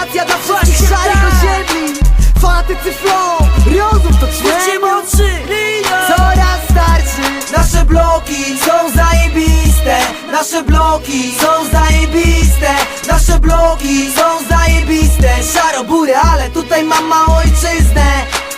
Dedykacja dla wszystkich szarych osiedli Fanatycy flow, rozum to ćwiczymy oczy, Coraz starszy Nasze bloki są zajebiste. Nasze bloki są zajebiste. Nasze bloki są zajebiste. Szarobury, ale tutaj mam małą ojczyznę.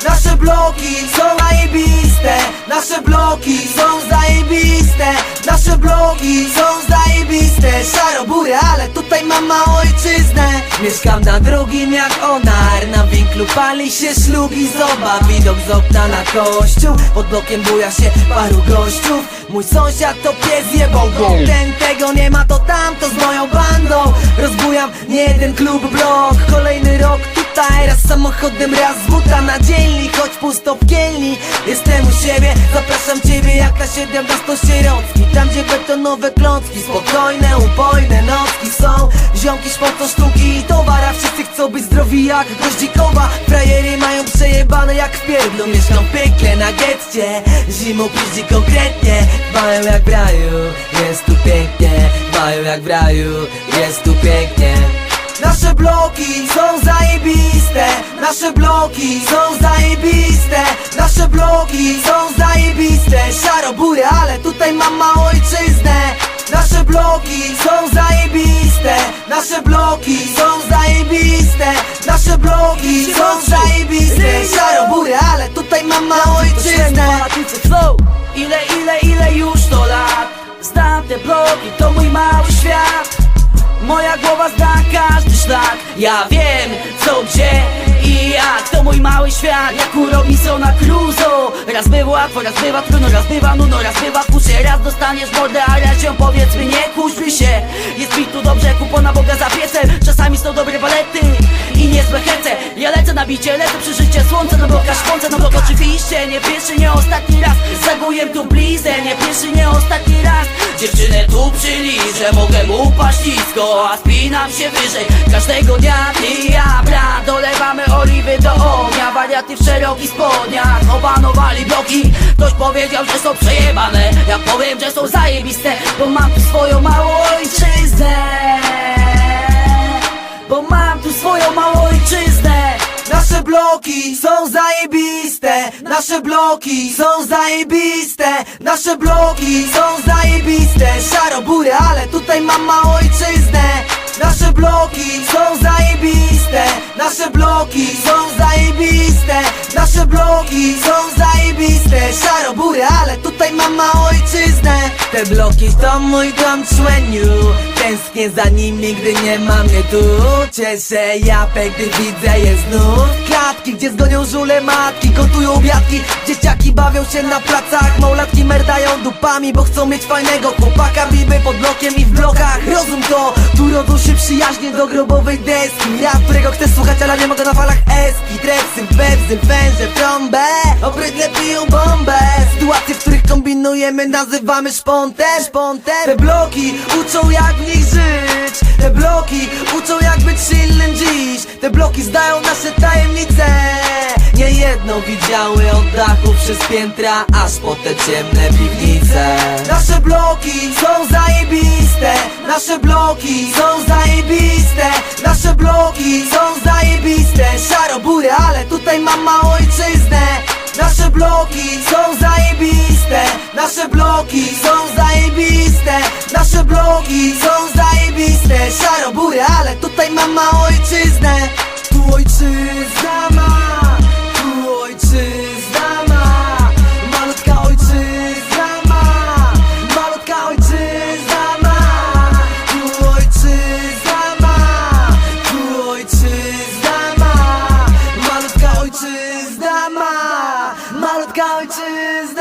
Nasze bloki są zajebiste. Nasze bloki są zajebiste. Nasze bloki są zajebiste Szarobury, ale tutaj mam małą ojczyznę. Mieszkam na drugim jak onar Na winklu pali się szlug i zoba Widok z okna na kościół. Pod blokiem buja się paru gościów Mój sąsiad to pies jebał Ten tego nie ma to tamto z moją bandą. Rozbujam nie jeden klub blok. Kolejny rok tutaj Raz samochodem, raz z buta na dzielni Choć pusto w kielni. Jestem u siebie, zapraszam ciebie jak na 17 sierocki. Tam gdzie betonowe klocki Spokojne, upojne nocki są. Ziomki szpocą sztuki i towara Wszyscy chcą być zdrowi jak goździkowa Frajery mają przejebane jak w pierdlu Mieszkam w piekle na getcie. Zimą piździ konkretnie Mają jak w raju, jest tu pięknie. Mają jak w raju, jest tu pięknie. Nasze bloki są zajebiste Nasze bloki są zajebiste. Nasze bloki są zajebiste Szarobury, ale tutaj mam małą ojczyznę Nasze bloki są zajebiste Nasze bloki są zajebiste Nasze bloki są zajebiste. Szarobury, ale tutaj mam małą ojczyznę Ile, ile, ile już to lat? Znam te bloki, to mój mały świat. Moja głowa zna każdy szlak. Ja wiem co, gdzie Mój mały świat, jak u Robinsona Crusoe Raz bywa łatwo, raz bywa trudno, raz bywa nudno, raz bywa kusie Raz dostaniesz mordę, a raz ją powiedzmy nie kuśmy się. Jest mi tu dobrze, kupona Boga za piecem Czasami są dobre balety i niezłe hece Ja lecę na bicie, lecę przy życie słońce Na bloka szponce, na blok oczywiście Nie pierwszy, nie ostatni raz. Zaguję tu blizę, nie pierwszy, nie ostatni raz. Dziewczynę tu przyliżę, mogę upaść nisko A spinam się wyżej. Każdego dnia ty ja, Wariaty w szerokich spodniach. Opanowali bloki. Ktoś powiedział, że są przejebane. Ja powiem, że są zajebiste Bo mam tu swoją małą ojczyznę. Bo mam tu swoją małą ojczyznę. Nasze bloki są zajebiste. Nasze bloki są zajebiste. Nasze bloki są zajebiste. Szarobury, ale tutaj mam małą ojczyznę. Nasze bloki są zajebiste Nasze bloki są zajebiste Nasze bloki są zajebiste. Szarobury, ale tutaj mam małą ojczyznę. Te bloki to mój dom człeniu. Tęsknię za nimi, gdy nie ma mnie tu. Cieszę japek, gdy widzę je znów. Klatki, gdzie zgonią żule matki Gotują obiadki, dzieciaki bawią się na placach Małlatki merdają dupami, bo chcą mieć fajnego chłopaka. Biby pod blokiem i w blokach przyjaźnie do grobowej deski. Ja, którego chcę słuchać, ale nie mogę na falach eski. Trepsy, pepsy, węże, trąbę. Obrydle piją bombę. Sytuacje, w których kombinujemy, nazywamy szpontem. Szpontem. Te bloki uczą jak w nich żyć. Te bloki uczą jak być silnym dziś. Te bloki zdają nasze tajemnice. Nie jedno widziały od dachu przez piętra Aż po te ciemne piwnice. Nasze bloki są zajebiste Nasze bloki są zajebiste Nasze bloki są zajebiste. Szarobury, ale tutaj mam małą ojczyznę. Nasze bloki są zajebiste Nasze bloki są zajebiste. Nasze bloki są zajebiste. Szarobury, ale tutaj mam małą ojczyznę. Tu ojczyzna 告知。